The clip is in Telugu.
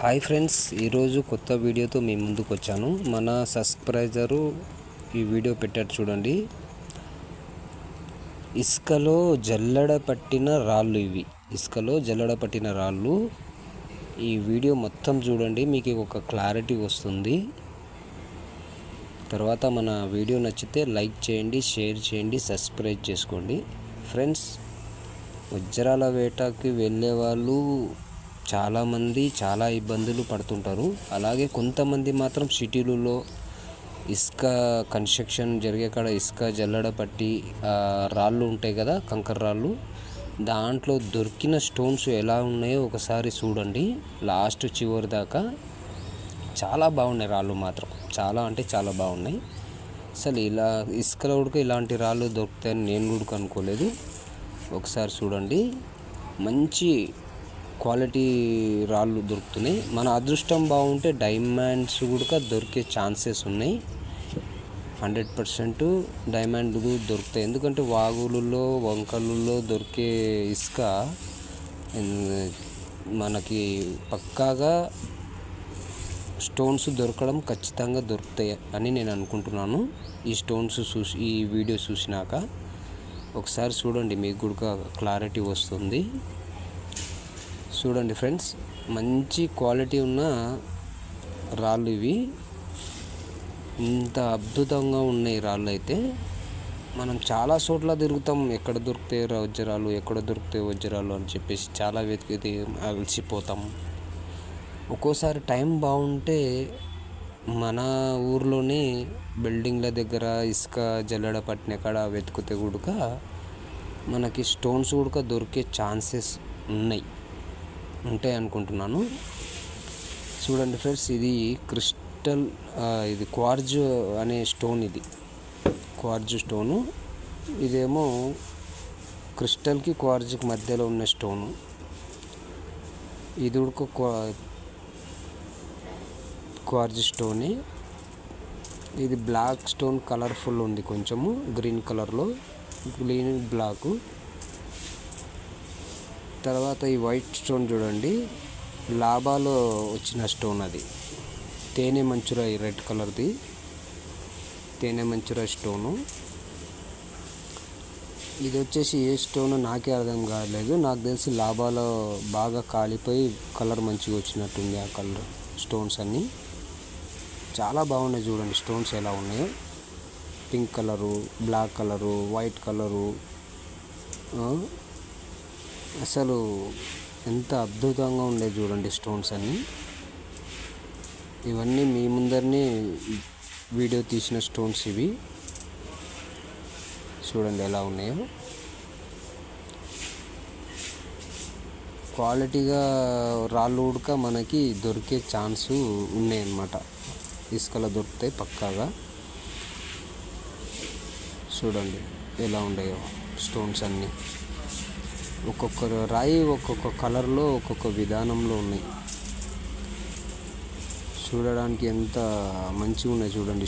హాయ్ ఫ్రెండ్స్ ఈరోజు కొత్త వీడియోతో మీ ముందుకు వచ్చాను. మన సబ్స్క్రైజరు ఈ వీడియో పెట్టారు చూడండి. ఇసుకలో జల్లడ పట్టిన రాళ్ళు ఇవి. ఇసుకలో జల్లడ పట్టిన రాళ్ళు. ఈ వీడియో మొత్తం చూడండి మీకు ఒక క్లారిటీ వస్తుంది. తర్వాత మన వీడియో నచ్చితే లైక్ చేయండి షేర్ చేయండి సబ్స్క్రైబ్ చేసుకోండి. ఫ్రెండ్స్ వజ్రాల వేటకి వెళ్ళే వాళ్ళు చాలామంది చాలా ఇబ్బందులు పడుతుంటారు. అలాగే కొంతమంది మాత్రం సిటీలలో ఇసుక కన్స్ట్రక్షన్ జరిగే కాడ ఇసుక జల్లడ పట్టి రాళ్ళు ఉంటాయి కదా కంకర రాళ్ళు. దాంట్లో దొరికిన స్టోన్స్ ఎలా ఉన్నాయో ఒకసారి చూడండి. లాస్ట్ చివరి దాకా చాలా బాగున్నాయి రాళ్ళు మాత్రం. చాలా అంటే చాలా బాగున్నాయి. అసలు ఇలా ఇసుకలో ఉడక ఇలాంటి రాళ్ళు దొరుకుతాయని నేను కూడా అనుకోలేదు ఒకసారి చూడండి. మంచి క్వాలిటీ రాళ్ళు దొరుకుతున్నాయి. మన అదృష్టం బాగుంటే డైమండ్స్ కూడా దొరికే ఛాన్సెస్ ఉన్నాయి. హండ్రెడ్ పర్సెంట్ డైమండ్ దొరుకుతాయి. ఎందుకంటే వాగులలో వంకలలో దొరికే ఇసుక మనకి పక్కాగా స్టోన్స్ దొరకడం ఖచ్చితంగా దొరుకుతాయి అని నేను అనుకుంటున్నాను. ఈ స్టోన్స్ చూసి ఈ వీడియో చూసినాక ఒకసారి చూడండి మీకు కూడా క్లారిటీ వస్తుంది. చూడండి ఫ్రెండ్స్ మంచి క్వాలిటీ ఉన్న రాళ్ళు ఇవి. ఇంత అద్భుతంగా ఉన్నాయి రాళ్ళు అయితే. మనం చాలా చోట్ల తిరుగుతాం ఎక్కడ దొరికితే వజ్రాలు ఎక్కడ దొరికితే వజ్రాలు అని చెప్పేసి చాలా వెతికి అలసిపోతాం. ఒక్కోసారి టైం బాగుంటే మన ఊర్లోనే బిల్డింగ్ల దగ్గర ఇసుక జల్లెడ పట్టిన కాడ వెతికితే కూడా మనకి స్టోన్స్ కూడా దొరికే ఛాన్సెస్ ఉన్నాయి. ఉంటాయి అనుకుంటున్నాను. చూడండి ఫ్రెండ్స్ ఇది క్రిస్టల్ ఇది క్వార్జ్ అనే స్టోన్ ఇది. Quartz stone. ఇదేమో క్రిస్టల్కి క్వార్జ్కి మధ్యలో ఉన్న స్టోను. ఇది ఉడక క్వార్జ్ స్టోనే. ఇది బ్లాక్ స్టోన్ కలర్ఫుల్ ఉంది కొంచెము గ్రీన్ కలర్లో. Green black. తర్వాత ఈ వైట్ స్టోన్ చూడండి. లాభాలో వచ్చిన స్టోన్ అది. తేనె మంచుర రెడ్ కలర్ది తేనె మంచుర స్టోను ఇది వచ్చేసి ఏ స్టోన్ నాకే అర్థం కాలేదు. నాకు తెలిసి లాభాలో బాగా కాలిపోయి కలర్ మంచిగా వచ్చినట్టుంది ఆ కలర్ స్టోన్స్ అన్నీ. చాలా బాగున్నాయి చూడండి స్టోన్స్ ఎలా ఉన్నాయో. Pink colour black colour white colour అసలు ఎంత అద్భుతంగా ఉండే చూడండి స్టోన్స్ అన్నీ. ఇవన్నీ మీ ముందరనే వీడియో తీసిన స్టోన్స్ ఇవి. చూడండి ఎలా ఉన్నాయో. క్వాలిటీగా రాళ్ళు ఉడక మనకి దొరికే ఛాన్సు ఉన్నాయన్నమాట. ఇసుకలో దొరుకుతాయి పక్కాగా. చూడండి ఎలా ఉన్నాయో స్టోన్స్ అన్నీ. ఒక్కొక్క రాయి ఒక్కొక్క కలర్లో ఒక్కొక్క విధానంలో ఉన్నాయి. చూడడానికి ఎంత మంచిగా ఉన్నాయి చూడండి.